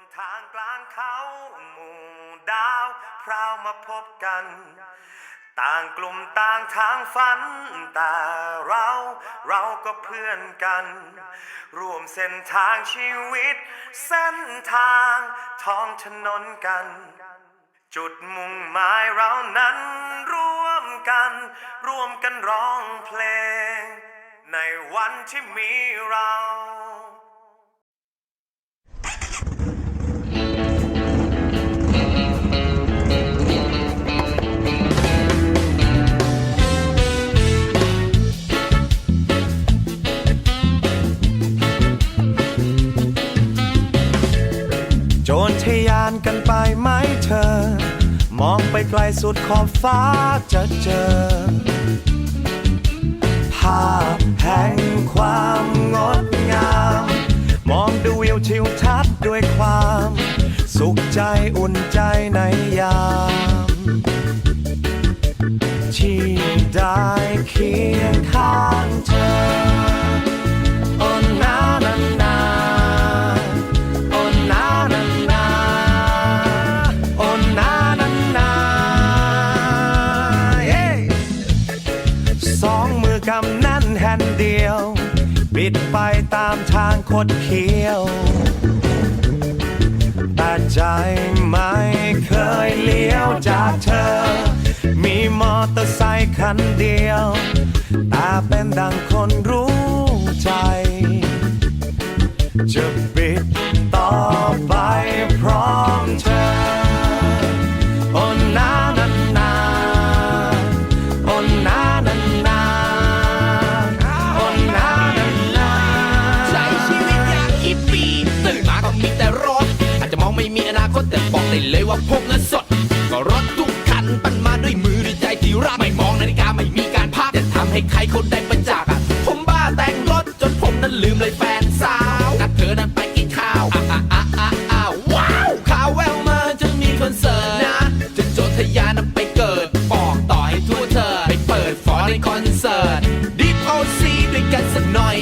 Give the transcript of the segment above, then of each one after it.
มทางกลางเขาหมู่ดาวพราวมาพบกัน ต่างกลุ่มต่างทางฝัน แต่เราเราก็เพื่อนกัน ร่วมเส้นทางชีวิต เส้นทางท้องถนนกัน จุดมุ่งหมายเรานั้นร่วมกัน ร่วมกันร้องเพลง ในวันที่มีเรา ทยานกันไปไหมเธอ มองไปไกลสุดขอบฟ้าจะเจอ ภาพแห่งความงดงาม มองดูวิวทิวทัศน์ด้วยความ สุขใจอุ่นใจในยาม ที่ได้คีย ตามทางคดเคี้ยว แต่ใจไม่เคยเลี้ยวจากเธอ มีมอเตอร์ไซค์คันเดียวแต่เป็นดังคนรู้ใจ จะบิดต่อไปพร้อมเธอ มีอนาคตแต่บอกได้เลยว่าพกเงินสด ก็รถทุกคันปั้นมาด้วยมือด้วยใจที่รักไม่มองนาฬิกาไม่มีการพักจะทำให้ใครคนใดประจักษ์อะผมบ้าแต่งรถจนผมนั้นลืมเลยแฟนสาวนัดเธอนั้นไปกินข้าวอะอะอะอะอะว้าวข่าวแววมาจะมีคอนเสิร์ตนะจะโจทยานั้นไปเกิดบอกต่อให้ทั่วเธอไปเปิดฟอร์ในคอนเสิร์ตดิฟโอซีด้วยกันสักหน่อย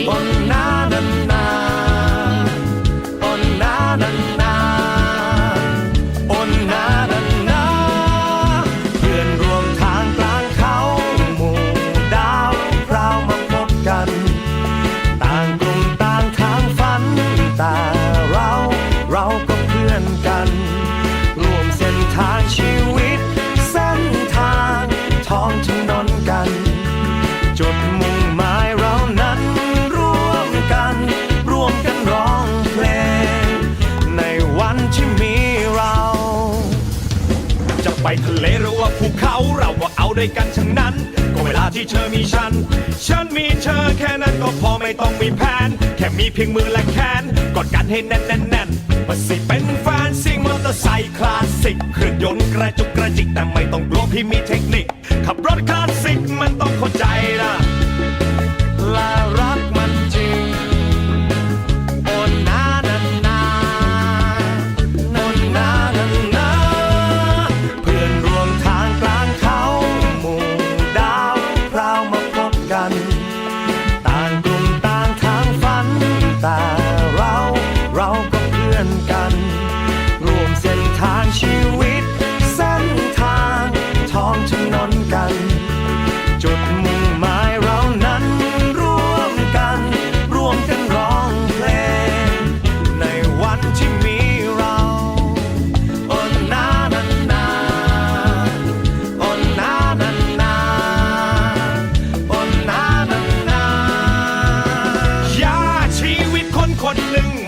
รือว่าภูเขาเราก็เอาด้วยกันทั้งนั้น ก็เวลาที่เธอมีฉัน ฉันมีเธอแค่นั้นก็พอไม่ต้องมีแผน แค่มีเพียงมือและแขนกอดกันให้แน่นแน่นแน่นมาสิเป็นแฟนซิ่งมอเตอร์ไซค์คลาสสิกเครื่องยนต์กระจุกกระจิกแต่ไม่ต้องกลัวพี่มีเทคนิค ขับรถคลาสสิกมัน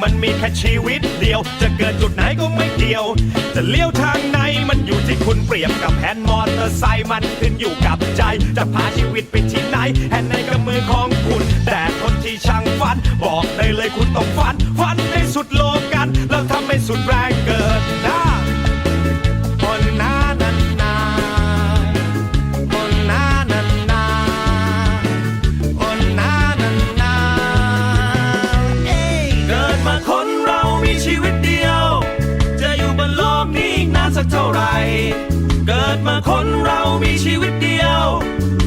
มันมีแค่ชีวิตเดียว จะเกิดจุดไหนก็ไม่เกี่ยว จะเลี้ยวทางไหนมันอยู่ที่คุณเปรียบกับแฮนด์มอเตอร์ไซค์มันขึ้นอยู่กับใจ จะพาชีวิตไปที่ไหนแฮนด์ในกับมือของคุณ แต่คนที่ช่างฝัน บอกได้เลยคุณต้องฝัน คนเรามีชีวิตเดียว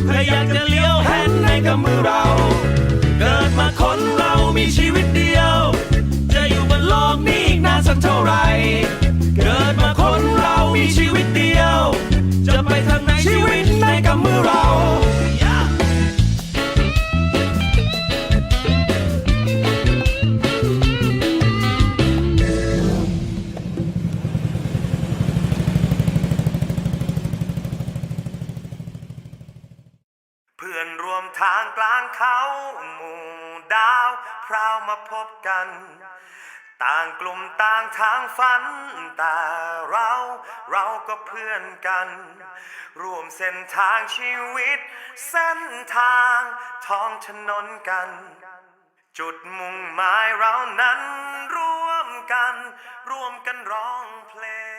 ถ้าอยากจะเลี้ยวแฮน พราวมาพบกัน ต่างกลุ่มต่างทางฝัน แต่เราเราก็เพื่อนกัน ร่วมเส้นทางชีวิต เส้นทางท้องถนนกัน จุดมุ่งหมายเรานั้นร่วมกัน ร่วมกันร้องเพลง